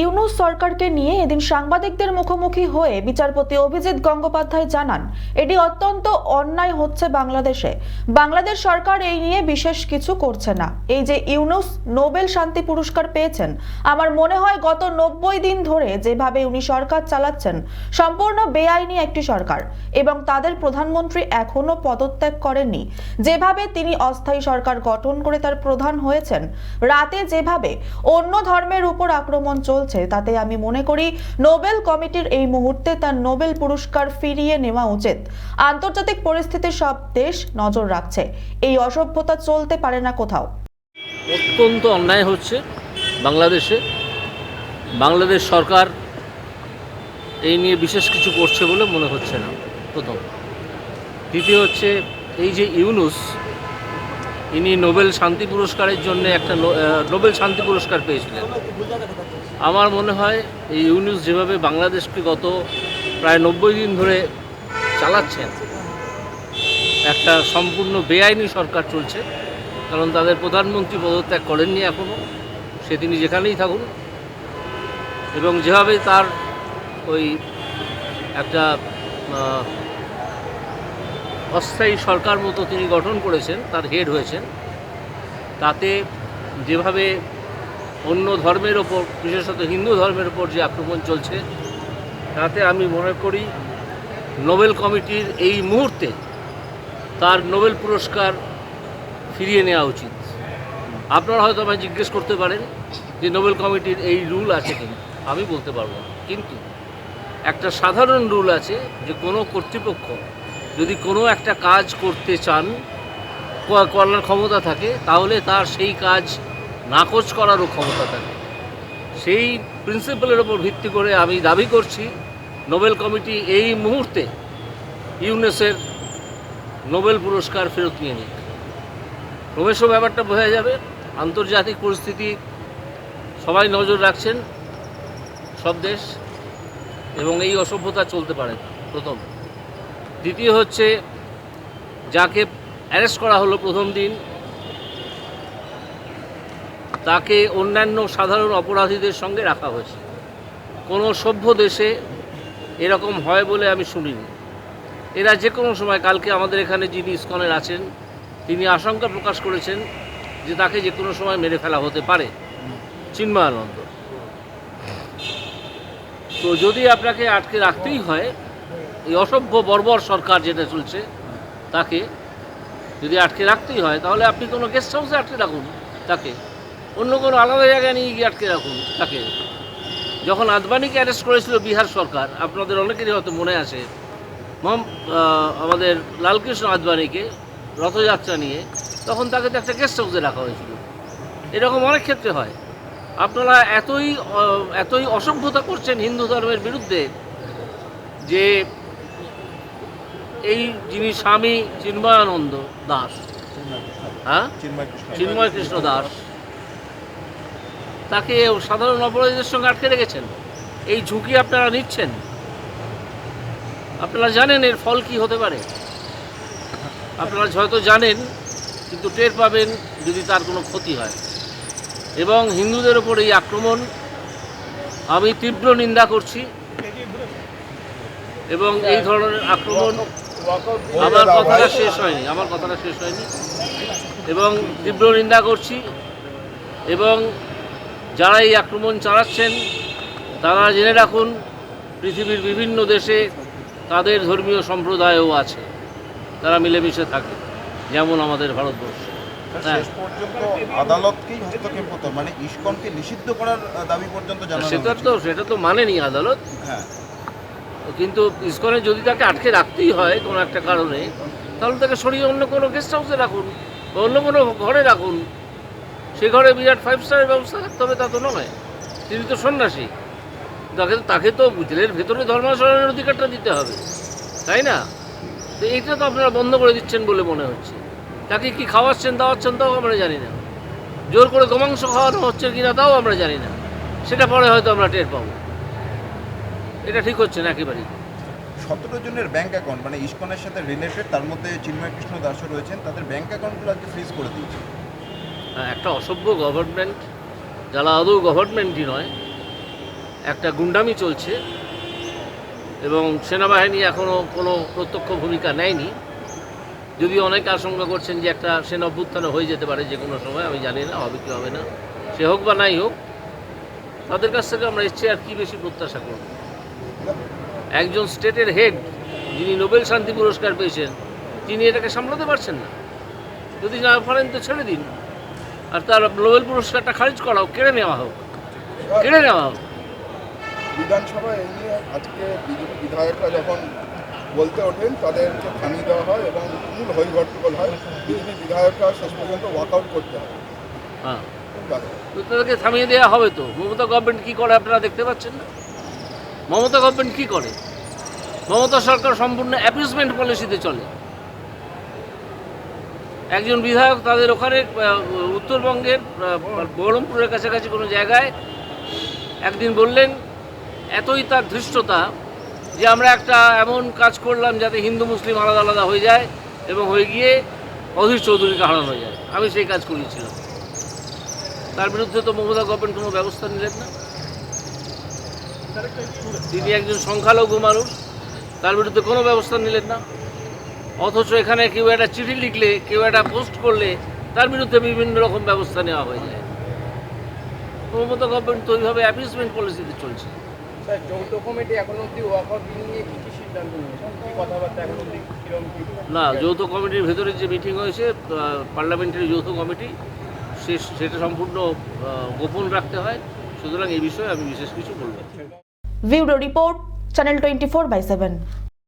ইউনুস সরকারকে নিয়ে এদিন সাংবাদিকদের মুখোমুখি হয়ে বিচারপতি অভিজিৎ গঙ্গোপাধ্যায় জানান, এটি অত্যন্ত অন্যায় হচ্ছে বাংলাদেশে। বাংলাদেশ সরকার এই নিয়ে বিশেষ কিছু করছে না। এই যে ইউনুস নোবেল শান্তি পুরস্কার পেয়েছেন, আমার মনে হয় গত নব্বই দিন ধরে যেভাবে উনি সরকার চালাচ্ছেন, সম্পূর্ণ বেআইনি একটি সরকার এবং তাদের প্রধানমন্ত্রী এখনও পদত্যাগ করেননি। যেভাবে তিনি অস্থায়ী সরকার গঠন করে তার প্রধান হয়েছেন, রাতে যেভাবে অন্য ধর্মের উপর আক্রমণ চলছে, তাতে আমি মনে করি নোবেল কমিটির এই মুহূর্তে তার নোবেল পুরস্কার ফিরিয়ে নেওয়া উচিত। আন্তর্জাতিক পরিস্থিতি সব দেশ নজর রাখছে। এই অসভ্যতা চলতে পারে না কোথাও। অত্যন্ত অন্যায় হচ্ছে বাংলাদেশে। বাংলাদেশ সরকার এই নিয়ে বিশেষ কিছু করছে বলে মনে হচ্ছে না। প্রথম। দ্বিতীয় হচ্ছে, এই যে ইউনুস, ইনি নোবেল শান্তি পুরস্কারের জন্য একটা নোবেল শান্তি পুরস্কার পেয়েছিলেন। আমার মনে হয় এই ইউনুস যেভাবে বাংলাদেশকে গত প্রায় নব্বই দিন ধরে চালাচ্ছেন, একটা সম্পূর্ণ বেআইনি সরকার চলছে। কারণ তাদের প্রধানমন্ত্রী পদত্যাগ করেননি এখনও সে তিনি যেখানেই থাকুন। এবং যেভাবে তার ওই একটা অস্থায়ী সরকার মতো তিনি গঠন করেছেন, তার হেড হয়েছেন, তাতে যেভাবে অন্য ধর্মের ওপর, বিশেষত হিন্দু ধর্মের ওপর যে আক্রমণ চলছে, তাতে আমি মনে করি নোবেল কমিটির এই মুহূর্তে তার নোবেল পুরস্কার ফিরিয়ে নেওয়া উচিত। আপনারা হয়তো আমায় জিজ্ঞেস করতে পারেন যে নোবেল কমিটির এই রুল আছে কিনা। আমি বলতে পারব না। কিন্তু একটা সাধারণ রুল আছে যে কোনো কর্তৃপক্ষ যদি কোনো একটা কাজ করতে চান করার ক্ষমতা থাকে, তাহলে তার সেই কাজ নাকচ করারও ক্ষমতা থাকে সেই প্রিন্সিপালের ওপর ভিত্তি করে আমি দাবি করছি নোবেল কমিটি এই মুহূর্তে ইউনেসের নোবেল পুরস্কার ফেরত নিয়ে নিক। ক্রমেশ ব্যাপারটা বোঝা যাবে, আন্তর্জাতিক পরিস্থিতি, সবাই নজর রাখছেন, সব দেশ, এবং এই অসভ্যতা চলতে পারে প্রথম। দ্বিতীয় হচ্ছে, যাকে অ্যারেস্ট করা হলো প্রথম দিন তাকে অন্যান্য সাধারণ অপরাধীদের সঙ্গে রাখা হয়েছে। কোনো সভ্য দেশে এরকম হয় বলে আমি শুনিনি। এরা যে কোনো সময় কালকে আমাদের এখানে যিনি ইস্কনের আছেন, তিনি আশঙ্কা প্রকাশ করেছেন যে তাকে যে কোনো সময় মেরে ফেলা হতে পারে। চিন্ময়ানন্দ। তো যদি আপনাকে আটকে রাখতেই হয়, এই অসভ্য, বর্বর সরকার যেটা চলছে, তাকে যদি আটকে রাখতেই হয়, তাহলে আপনি কোনো গেস্ট হাউসে আটকে রাখুন তাকে। অন্য কোনো আলাদা জায়গায় নিয়ে গিয়ে আটকে রাখুন তাকে। যখন আদবানিকে অ্যারেস্ট করেছিল বিহার সরকার আপনাদের অনেকেরই হয়তো মনে আছে মম আমাদের লালকৃষ্ণ আদবানিকে রথযাত্রা নিয়ে তখন তাকে তো একটা গেস্ট হাউসে রাখা হয়েছিল। এরকম অনেক ক্ষেত্রে হয়। আপনারা এতই এতই অসভ্যতা করছেন হিন্দু ধর্মের বিরুদ্ধে যে এই যিনি স্বামী চিন্ময়ানন্দ দাস হ্যাঁ? চিন্ময় কৃষ্ণ দাস। তাকে সাধারণ অপরাধীদের সঙ্গে আটকে রেখেছেন। এই ঝুঁকি আপনারা নিচ্ছেন। আপনারা জানেন এর ফল কি হতে পারে। আপনারা হয়তো জানেন, কিন্তু টের পাবেন যদি তার কোনো ক্ষতি হয়। এবং হিন্দুদের ওপর এই আক্রমণ, আমি তীব্র নিন্দা করছি। এবং এই ধরনের আক্রমণ আমার কথাটা শেষ হয়নি, আমার কথাটা শেষ হয়নি। এবং তীব্র নিন্দা করছি। এবং যারা এই আক্রমণ চালাচ্ছেন তারা জেনে রাখুন পৃথিবীর বিভিন্ন দেশে তাদের ধর্মীয় সম্প্রদায়ও আছে। তারা মিলেমিশে থাকে যেমন আমাদের ভারতবর্ষ। হ্যাঁ। মানে সেটা তো সেটা তো মানেনি আদালত। হ্যাঁ। কিন্তু ইস্কনে যদি তাকে আটকে রাখতেই হয় কোনো একটা কারণে তাহলে তাকে সরিয়ে অন্য কোনো গেস্ট হাউসে রাখুন বা অন্য কোনো ঘরে রাখুন। সে ঘরে বিরাট ফাইভ স্টারের ব্যবস্থা থাকতে হবে তা তো নয়। তিনি তো সন্ন্যাসী। তাকে তাকে তো জেলের ভেতরে ধর্মাচরণের অধিকারটা দিতে হবে, তাই না? তো এইটা তো আপনারা বন্ধ করে দিচ্ছেন বলে মনে হচ্ছে। তাকে কি খাওয়াচ্ছেন, দাওয়াচ্ছেন, তাও আমরা জানি না। জোর করে গোমাংস খাওয়ানো হচ্ছে কি না তাও আমরা জানি না। সেটা পরে হয়তো আমরা টের পাবো। এটা ঠিক হচ্ছে না একেবারেই। সতেরো জনের ব্যাংক অ্যাকাউন্ট মানে ইস্কনের সাথে রিলেটেড তার মধ্যে চিন্ময় কৃষ্ণ দাসও রয়েছেন, তাদের ব্যাংক অ্যাকাউন্টগুলো আজকে ফ্রিজ করে দিয়েছে। একটা অসভ্য গভর্নমেন্ট যারা আদৌ গভর্নমেন্টই নয়, একটা গুন্ডামি চলছে এবং সেনাবাহিনী এখনও কোনো প্রত্যক্ষ ভূমিকা নেয়নি। যদি অনেকে আশঙ্কা করছেন যে একটা সেনা অভ্যুত্থান হয়ে যেতে পারে যে কোনো সময়, আমি জানি না, হবে কি হবে না। সে হোক বা নাই হোক, তাদের কাছ থেকে আমরা এসছি আর কি বেশি প্রত্যাশা করব? একজন স্টেটের হেড যিনি নোবেল শান্তি পুরস্কার পেয়েছেন, তিনি এটাকে সামলাতে পারছেন না। যদি না পারেন তো ছেড়ে দিন। আর তার নোবেল পুরস্কারটা খারিজ করা হোক কেড়ে নেওয়া হোক কেড়ে নেওয়া হোক। বিধানসভায় এই নিয়ে আজকে বিজেপি বিধায়করা যখন বলতে ওঠেন তাদেরকে থামিয়ে দেওয়া হয় এবং মূল হরিগট্টগোল হয় বিজেপি বিধায়করা শেষ পর্যন্ত ওয়াকআউট করতে হয়। হ্যাঁ। তো তাদেরকে থামিয়ে দেওয়া হবে তো? মমতা গভর্নমেন্ট কী করে আপনারা দেখতে পাচ্ছেন না? মমতা গভর্নমেন্ট কী করে? মমতা সরকার সম্পূর্ণ পলিসিতে চলে। একজন বিধায়ক তাদের ওখানে উত্তরবঙ্গের বহরমপুরের কাছাকাছি কোনো জায়গায় একদিন বললেন, এতই তার ধৃষ্টতা যে আমরা একটা এমন কাজ করলাম যাতে হিন্দু, মুসলিম আলাদা আলাদা হয়ে যায় এবং হয়ে গিয়ে অধীর চৌধুরীকে হারানো হয়ে যায়। আমি সেই কাজ করিয়েছিলাম। তার বিরুদ্ধে তো মমতা গভর্নমেন্ট কোনো ব্যবস্থা নিলেন না। তিনি একজন সংখ্যালঘু মানুষ, তার বিরুদ্ধে কোনো ব্যবস্থা নিলেন না। অথচ এখানে কেউ একটা চিঠি লিখলে কেউ একটা পোস্ট করলে তার বিরুদ্ধে বিভিন্ন রকম ব্যবস্থা নেওয়া হয়ে যায়। মমতা গভর্নমেন্ট তো ওইভাবে অ্যাপিসমেন্ট পলিসিতে চলছে। স্যার যৌথ কমিটি এখন অব্দি ওয়াকআউট বিল নিয়ে কি কি সিদ্ধান্ত নিয়েছে? কথাবার্তা এখন অব্দি না যৌথ কমিটির ভেতরে যে মিটিং হয়েছে পার্লামেন্টারি যৌথ কমিটি সে সেটা সম্পূর্ণ গোপন রাখতে হয়। সুতরাং এই বিষয়ে আমি বিশেষ কিছু বলব না। Bureau report channel twenty four by seven.